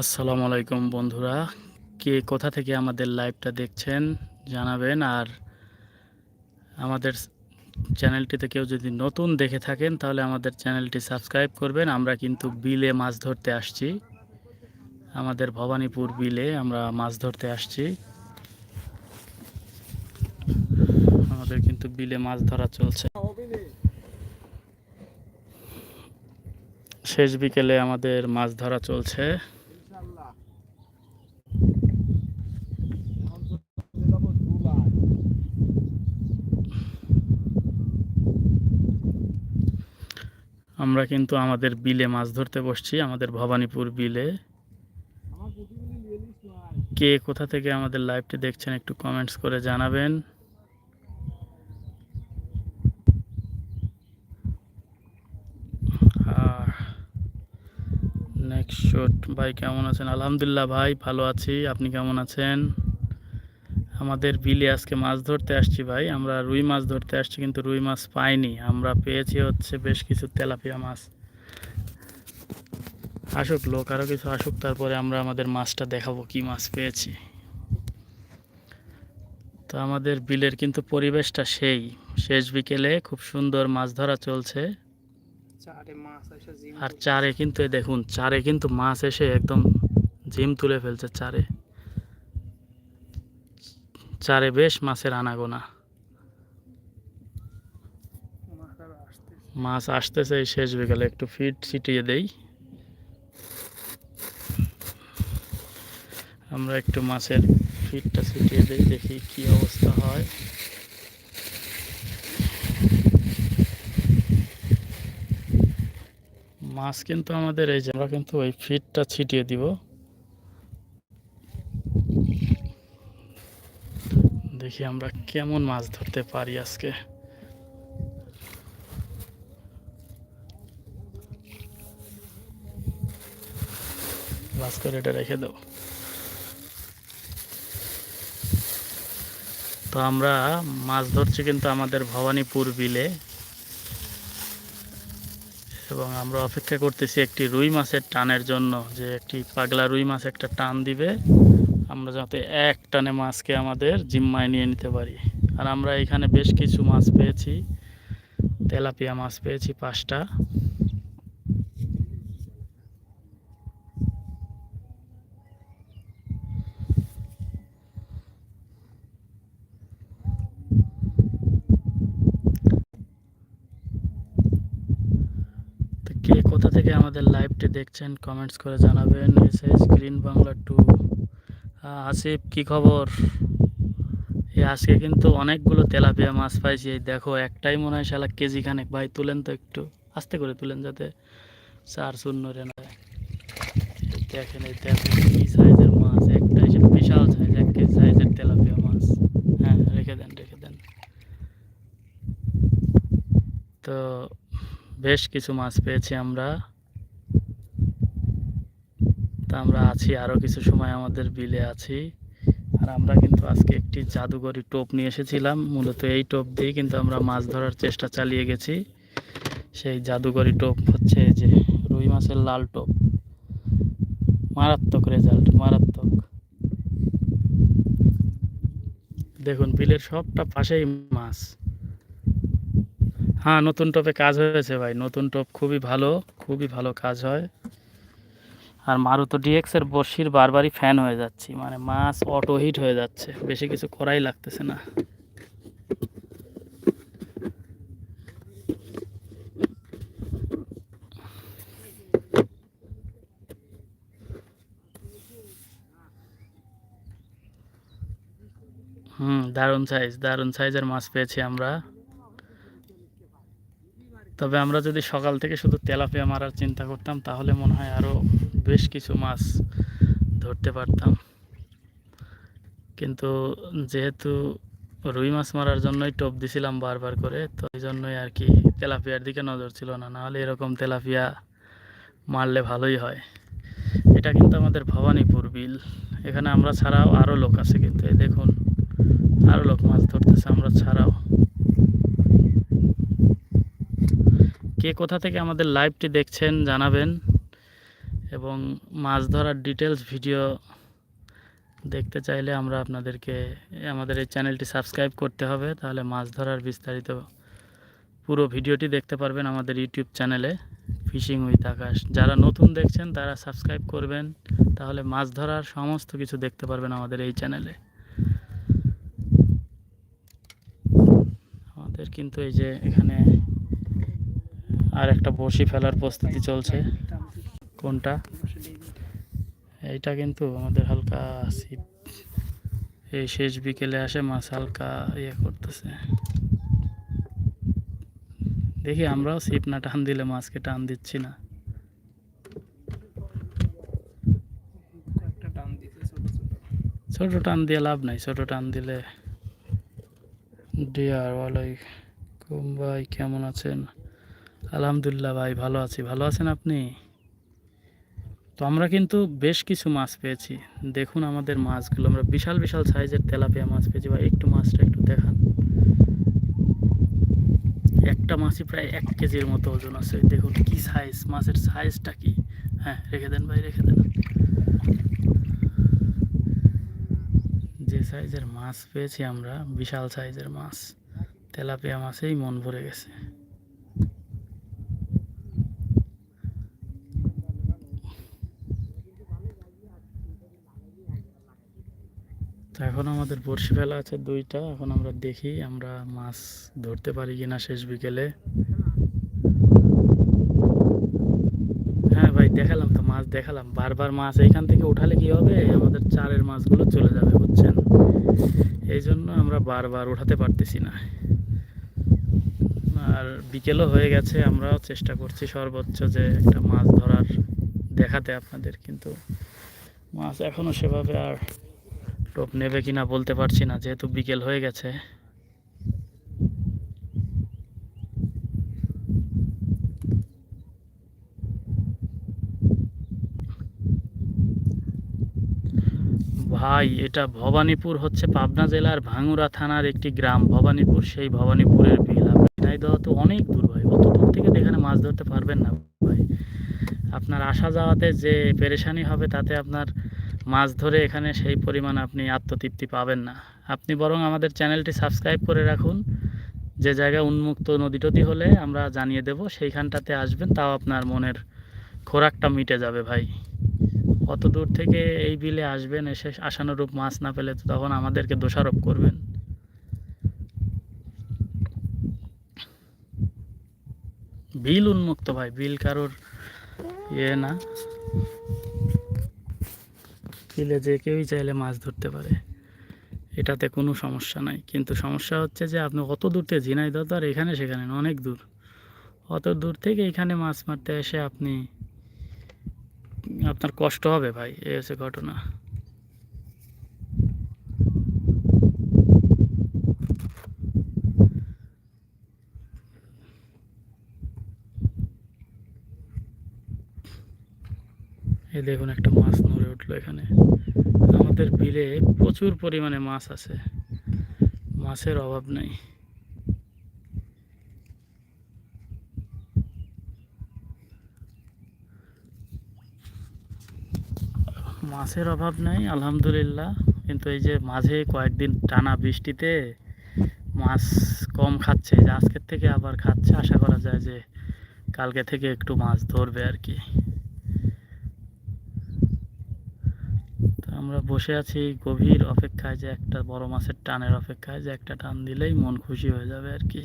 আসসালামু আলাইকুম বন্ধুরা। কে কোথা থেকে আমাদের লাইভটা দেখছেন জানাবেন। আর আমাদের চ্যানেলটিতে কেউ যদি নতুন দেখে থাকেন, তাহলে আমাদের চ্যানেলটি সাবস্ক্রাইব করবেন। আমরা কিন্তু বিলে মাছ ধরতে আসছি। আমাদের ভবানীপুর বিলে আমরা মাছ ধরতে আসছি। আমাদের কিন্তু বিলে মাছ ধরা চলছে। শেষ বিকেলে আমাদের মাছ ধরা চলছে। আমরা কিন্তু আমাদের বিলে মাছ ধরতে বসছি, আমাদের ভবানীপুর বিলে। কে কোথা থেকে আমাদের লাইভটি দেখছেন একটু কমেন্টস করে জানাবেন। নেক্সট শট ভাই কেমন আছেন? আলহামদুলিল্লাহ ভাই, ভালো আছি। আপনি কেমন আছেন? আমাদের বিলে আজকে মাছ ধরতে আসছি ভাই। আমরা রুই মাছ ধরতে আসছি কিন্তু রুই মাছ পাইনি। আমরা পেয়েছি হচ্ছে বেশ কিছু তেলাপিয়া মাছ। আসুক লোক আরও কিছু আসুক তারপরে আমরা আমাদের মাছটা দেখাবো কি মাছ পেয়েছি। তো আমাদের বিলের কিন্তু পরিবেশটা সেই। শেষ বিকেলে খুব সুন্দর মাছ ধরা চলছে। মাছ আর চারে কিন্তু দেখুন চারে কিন্তু মাছ এসে একদম জিম তুলে ফেলছে চারে। চারে বেশ মাছের আনাগোনা। মাছ আসতে মাছ আসতেছে এই শেষ বিকালে, একটু ফিট ছিটিয়ে দেই। আমরা একটু মাছের ফিটটা ছিটিয়ে দিই, দেখি কি অবস্থা হয়। মাছ কিন্তু আমাদের এই যে, আমরা কিন্তু ওই ফিটটা ছিটিয়ে দিব। দেখি আমরা কেমন মাছ ধরতে পারি আজকে। করে এটা রেখে দাও তো আমরা মাছ ধরছি কিন্তু আমাদের ভবানীপুর বিলে। এবং আমরা অপেক্ষা করতেছি একটি রুই মাছের টানের জন্য, যে একটি পাগলা রুই মাছ একটা টান দিবে। আমরা যাতে এক টানে মাছকে আমাদের জিম্মায় নিয়ে নিতে পারি। আর আমরা এখানে বেশ কিছু মাছ পেয়েছি। তেলাপিয়া মাছ পেয়েছি পাঁচটা। কে কোথা থেকে আমাদের লাইভটি দেখছেন কমেন্টস করে জানাবেন। S S green Bangla to Asif, কি খবর? এই আজকে কিন্তু অনেকগুলো তেলাপিয়া মাছ পাইছি। এই দেখো, একটাই মনে হয় শালা কেজি খানেক ভাই, তুলেন তো একটু। আস্তে করে তুলেন যাতে চার শূন্য রে না। দেখেন এই কি সাইজের মাছ। একটাই বিশাল সাইজ এক কেজি সাইজের তেলাপিয়া মাছ। হ্যাঁ রেখে দেন রেখে দেন। তো বেশ কিছু মাছ পেয়েছি আমরা। তা আমরা আছি আরও কিছু সময় আমাদের বিলে আছি। আর আমরা কিন্তু আজকে একটি জাদুঘরি টোপ নিয়ে এসেছিলাম। মূলত এই টোপ দিয়ে কিন্তু আমরা মাছ ধরার চেষ্টা চালিয়ে গেছি। সেই জাদুঘরি টোপ হচ্ছে যে রুই মাছের লাল টোপ। মারাত্মক রেজাল্ট মারাত্মক। দেখুন, বিলের সবটা পাশেই মাছ। হ্যাঁ নতুন টোপে কাজ হয়েছে ভাই। নতুন টোপ খুবই ভালো খুবই ভালো কাজ হয়। আর মারুতো ডিএক্সের বর্ষির বারবারই ফ্যান হয়ে যাচ্ছি। মানে মাছ অটো হিট হয়ে যাচ্ছে। বেশি কিছু করাই লাগতেছে না। হুম, দারুণ সাইজ দারুণ সাইজের মাছ পেয়েছি আমরা। তবে আমরা যদি সকাল থেকে শুধু তেলাপিয়া মারার চিন্তা করতাম, তাহলে মনে হয় আরও বেশ কিছু মাছ ধরতে পারতাম। কিন্তু যেহেতু রুই মাছ মারার জন্যই টোপ দিছিলাম বারবার করে, তো এই জন্যই আর কি তেলাপিয়ার দিকে নজর ছিল না। নাহলে এরকম তেলাপিয়া মারলে ভালোই হয়। এটা কিন্তু আমাদের ভবানীপুর বিল। এখানে আমরা ছাড়াও আরও লোক আছে কিন্তু, এই দেখুন আরও লোক মাছ ধরতেছে আমরা ছাড়াও। কে কোথা থেকে আমাদের লাইভটি দেখছেন জানাবেন। এবং মাছ ধরার ডিটেলস ভিডিও দেখতে চাইলে আমরা আপনাদেরকে, আমাদের এই চ্যানেলটি সাবস্ক্রাইব করতে হবে, তাহলে মাছ ধরার বিস্তারিত পুরো ভিডিওটি দেখতে পারবেন আমাদের ইউটিউব চ্যানেলে ফিশিং উইথ আকাশ যারা নতুন দেখছেন, তারা সাবস্ক্রাইব করবেন, তাহলে মাছ ধরার সমস্ত কিছু দেখতে পারবেন আমাদের এই চ্যানেলে আমাদের কিন্তু এই যে এখানে আর একটা বড়শি ফেলার প্রস্তুতি চলছে। কোনটা? এইটা কিন্তু আমাদের হালকা শীত। এই শেষ বিকেলে আসে মাছ হালকা ইয়ে করতেছে। দেখি আমরাও ছিপ না টান দিলে মাছকে টান দিচ্ছি না। ছোট টান দিয়ে লাভ নাই ছোট টান দিলে ডিয়ার ওয়ালাইকুম ভাই কেমন আছেন? আলহামদুলিল্লাহ ভাই ভালো আছি। ভালো আছেন আপনি? তো আমরা কিন্তু বেশ কিছু মাছ পেয়েছি। দেখুন আমাদের মাছগুলো, আমরা বিশাল বিশাল সাইজের তেলাপিয়া মাছ পেয়েছি। ভাই একটু মাছটা একটু দেখান। একটা মাছই প্রায় এক কেজির মতো ওজন আছে। দেখুন কি সাইজ মাছের সাইজটা কি? হ্যাঁ রেখে দেন ভাই, রেখে দেন। যে সাইজের মাছ পেয়েছি আমরা, বিশাল সাইজের মাছ, তেলাপিয়া মাছেই মন ভরে গেছে। এখন আমাদের বড়শি ফেলা আছে দুইটা, এখন আমরা দেখি আমরা মাছ ধরতে পারি কিনা শেষ বিকেলে। হ্যাঁ ভাই, দেখালাম তো মাছ, দেখালাম। বারবার মাছ এইখান থেকে উঠালে কি হবে? আমাদের চারের মাছগুলো চলে যাবে, বুঝছেন? এই জন্য আমরা বারবার উঠাতে পারতেছি না। আর বিকেলও হয়ে গেছে, আমরাও চেষ্টা করছি সর্বোচ্চ যে একটা মাছ ধরার দেখাতে আপনাদের, কিন্তু মাছ এখনও সেভাবে আর টোপ নেবে কিনা বলতে পারছি না, যেহেতু বিকেল হয়ে গেছে। ভাই, এটা ভবানীপুর হচ্ছে পাবনা জেলার ভাঙ্গুরা থানার একটি গ্রাম। ভবানীপুর, সেই ভবানীপুরের বিল। ঝিনাইদহ তো অনেক দূর ভাই, অত দূর থেকে এখানে মাছ ধরতে পারবেন না ভাই। আপনার আসা যাওয়াতে যে পেরেশানি হবে, তাতে আপনার মাছ ধরে এখানে সেই পরিমাণ আপনি আত্মতৃপ্তি পাবেন না। আপনি বরং আমাদের চ্যানেলটি সাবস্ক্রাইব করে রাখুন। যে জায়গায় উন্মুক্ত নদী টদী হলে আমরা জানিয়ে দেব, সেইখানটাতে আসবেন, তাও আপনার মনের খোরাকটা মিটে যাবে ভাই। অত দূর থেকে এই বিলে আসবেন, এসে আশানুরূপ মাছ না পেলে তো তখন আমাদেরকে দোষারোপ করবেন। বিল উন্মুক্ত ভাই, বিল কারোর ইয়ে না। বিলে যে কেউই চাইলে মাছ ধরতে পারে, এটাতে কোনো সমস্যা নাই। কিন্তু সমস্যা হচ্ছে যে আপনি অত দূর থেকে, ঝিনাইদহ আর এখানে সেখানে অনেক দূর। অত দূর থেকে এখানে মাছ মারতে এসে আপনি, আপনার কষ্ট হবে ভাই, এই হচ্ছে ঘটনা। এই দেখুন একটা মাছ নড়ে উঠল এখানে। আমাদের বিলে প্রচুর পরিমাণে মাছ আছে। মাছের অভাব নেই। মাছের অভাব নেই, আলহামদুলিল্লাহ। কিন্তু এই যে মাঝে কয়েকদিন টানা বৃষ্টিতে মাছ কম খাচ্ছে আজকের থেকে আবার খাচ্ছে। আশা করা যায় যে কালকে থেকে একটু মাছ ধরবে আর কি তো আমরা বসে আছি গভীর অপেক্ষায় যে একটা বড় মাছের টানের অপেক্ষায়, যে একটা টান দিলেই মন খুশি হয়ে যাবে আর কি।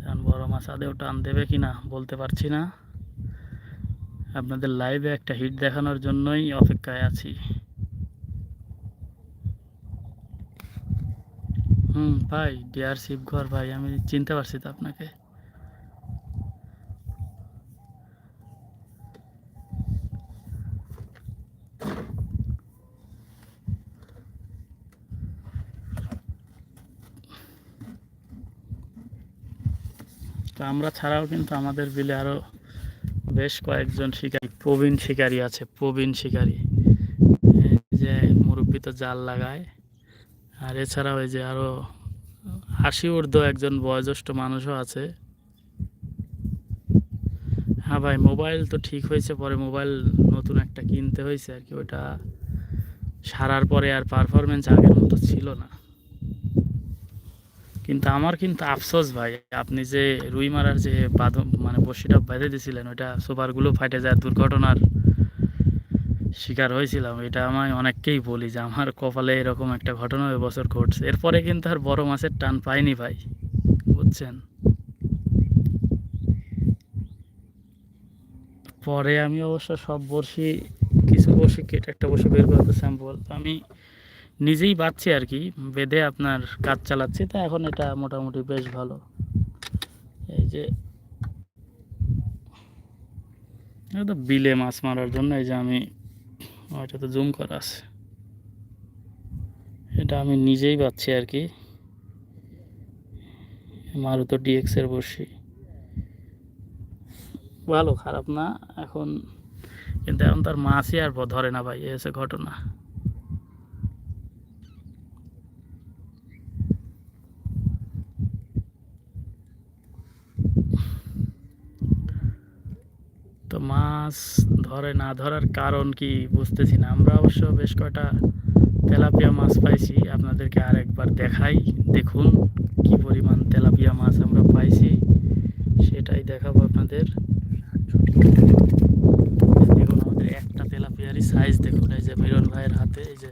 কারণ বড় মাছ আদেও টান দেবে কি না বলতে পারছি না। আপনাদের লাইভে একটা হিট দেখানোর জন্যই অপেক্ষায় আছি। হুম, ভাই ডিয়ার শিবঘর ভাই, আমি চিনতে পারছি তো আপনাকে তো আমরা ছাড়াও কিন্তু আমাদের বিলে আরও বেশ কয়েকজন শিকারী, প্রবীণ শিকারী আছে, প্রবীণ শিকারী। যে মুরব্বী তো জাল লাগায়। আর এছাড়াও এই যে আরও আশি ঊর্ধ্ব একজন বয়োজ্যেষ্ঠ মানুষও আছে। হ্যাঁ ভাই, মোবাইল তো ঠিক হয়েছে, পরে মোবাইল নতুন একটা কিনতে হয়েছে আর কি, ওটা সারার পরে আর পারফরমেন্স আগের মতো ছিল না। কিন্তু আমার কিন্তু আফসোস ভাই, আপনি যে রুই মারার যে বাঁধ মানে বসিটা বেঁধে দিয়েছিলেন ওইটা সুপারগুলো ফাটে যায়, দুর্ঘটনার শিকার হয়েছিলাম। এটা আমি অনেককেই বলি যে আমার কপালে এরকম একটা ঘটনা এবছর ঘটছে। এরপরে কিন্তু আর বড় মাছের টান পাইনি ভাই, বুঝছেন? পরে আমি অবশ্য সব বড়শি কিছু বড়শি কেটে একটা বড়শি বের করতে স্যাম্পল আমি নিজেই বাচ্ছি আর কি, বেঁধে আপনার কাজ চালাচ্ছি, তা এখন এটা মোটামুটি বেশ ভালো। এই যে তো বিলে মাছ মারার জন্য, এই যে আমি, ওইটা তো জুম করা আছে। এটা আমি নিজেই পাচ্ছি আর কি। মারুতো ডিএক্সের বসি ভালো, খারাপ না, এখন, কিন্তু এখন তার মাছই আর ধরে না ভাই এসে ঘটনা তো মাছ ধরে না ধরার কারণ কি বুঝতেছি না। আমরা অবশ্য বেশ কয়টা তেলাপিয়া মাছ পাইছি, আপনাদেরকে আরেকবার দেখাই, দেখুন কি পরিমাণ তেলাপিয়া মাছ আমরা পাইছি, সেটাই দেখাবো আপনাদের। দেখুন, আমাদের একটা তেলাপিয়ারই সাইজ দেখুন, এই যে মিরন ভাইয়ের হাতে, এই যে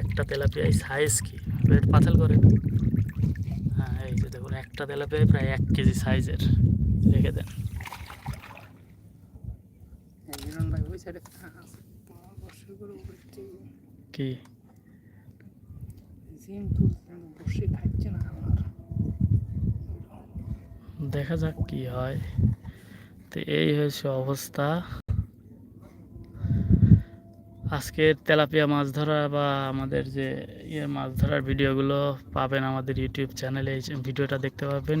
একটা তেলাপিয়াই সাইজ কি? পেট পাথাল করে। হ্যাঁ এই যে দেখুন, একটা তেলাপিয়াই প্রায় এক কেজি সাইজের রেখে দেন এই মিলন ভাই ওই সাইডে আছে তোমার বসে করে উঠছে কি? দেখা যাক কি হয়। তো এই হয়েছে অবস্থা। আজকের তেলাপিয়া মাছ ধরা বা আমাদের যে ইয়ে মাছ ধরার ভিডিওগুলো পাবেন আমাদের ইউটিউব চ্যানেলে। এই ভিডিওটা দেখতে পাবেন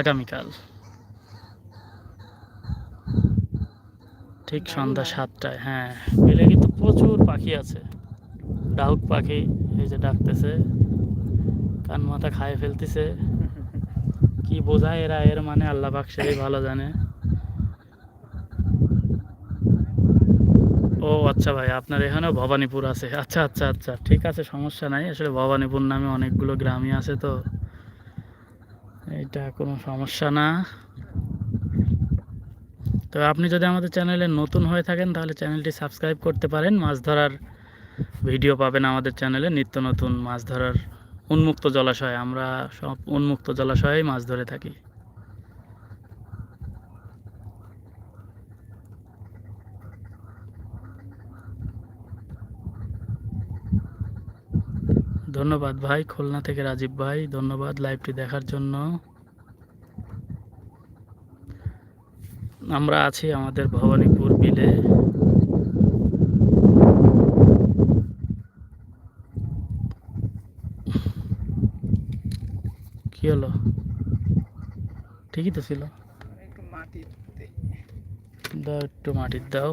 আগামীকাল। ঠিক সন্ধ্যা সাতটায় হ্যাঁ। বিলে কিন্তু প্রচুর পাখি আছে। ডাউক পাখি, এই যে ডাকতেছে। কান মাথা খায় ফেলতেছে। কি বোঝায় এরা, এর মানে আল্লাহ পাক সেই ভালো জানে। ও আচ্ছা ভাই, আপনার এখানেও ভবানীপুর আছে। আচ্ছা আচ্ছা আচ্ছা ঠিক আছে, সমস্যা নাই। আসলে ভবানীপুর নামে অনেকগুলো গ্রামই আছে তো। এটা কোনো সমস্যা না। তো আপনি যদি আমাদের চ্যানেলে নতুন হয়ে থাকেন, তাহলে চ্যানেলটি সাবস্ক্রাইব করতে পারেন। মাছ ধরার ভিডিও পাবেন আমাদের চ্যানেলে, নিত্য নতুন মাছ ধরার উন্মুক্ত জলাশয়। আমরা সব উন্মুক্ত জলাশয়েই মাছ ধরে থাকি। ধন্যবাদ ভাই, খুলনা থেকে রাজীব ভাই, ধন্যবাদ লাইভটি দেখার জন্য। আমরা আছি আমাদের ভবানীপুর বিলে। কি হলো? ঠিকই তো ছিল। দাও, একটু মাটির দাও।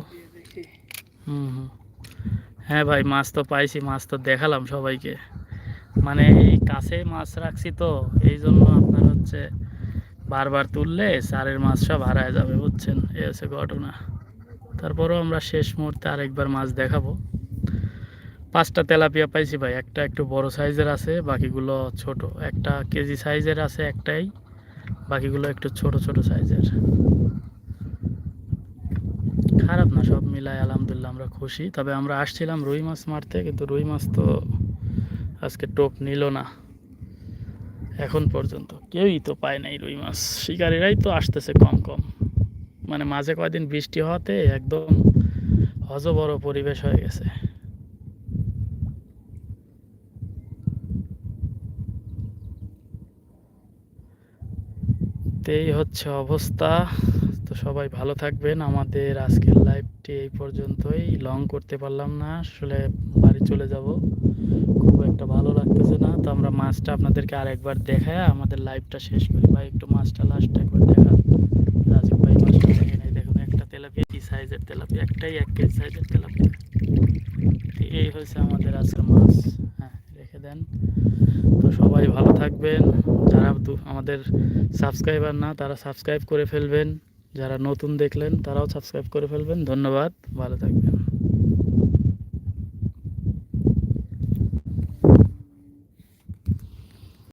হুম হুম। হ্যাঁ ভাই, মাছ তো পাইছি, মাছ তো দেখালাম সবাইকে। মানে এই কাছে মাছ রাখছি তো, এই জন্য আপনার হচ্ছে বারবার তুললে চারের মাছ সব হারায় যাবে, বুঝছেন? এই হচ্ছে ঘটনা। তারপরও আমরা শেষ মুহূর্তে আরেকবার মাছ দেখাবো। পাঁচটা তেলাপিয়া পাইছি ভাই, একটা একটু বড় সাইজের আছে, বাকিগুলো ছোট। একটা কেজি সাইজের আছে একটাই, বাকিগুলো একটু ছোট ছোট সাইজের। খারাপ না, সব মিলায় আলহামদুলিল্লাহ আমরা খুশি। তবে আমরা আসছিলাম রুই মাছ মারতে, কিন্তু রুই মাছ তো আজকে টোপ নিল না। এখন পর্যন্ত। কেউই তো পায় নাই রুই মাছ। শিকারীরাই তো আসতেছে কম কম। মানে মাঝে কয়দিন বৃষ্টি হওয়াতে একদম হজবড় পরিবেশ হয়ে গেছে। এই হচ্ছে অবস্থা। তো সবাই ভালো থাকবেন। আমাদের আজকের লাইভটি এই পর্যন্তই। লং করতে পারলাম না। আসলে বাড়ি চলে যাব। খুব একটা ভালো লাগতেছে না। তো আমরা মাছটা আপনাদেরকে আরেকবার দেখায় আমাদের লাইভটা শেষ করি। ভাই, একটু মাছটা লাস্ট একবার দেখা। রাজীব ভাই মাছটা দেখেন এই দেখুন, একটা তেলাপিয়া, কি সাইজের তেলাপিয়া? একটাই এক কেজি সাইজের তেলাপিয়া। এই হয়েছে আমাদের আজকের মাছ। হ্যাঁ রেখে দেন। তো সবাই ভালো থাকবেন। যারা আমাদের সাবস্ক্রাইবার না, তারা সাবস্ক্রাইব করে ফেলবেন। যারা নতুন দেখলেন, তারাও সাবস্ক্রাইব করে ফেলবেন। ধন্যবাদ। ভালো থাকবেন।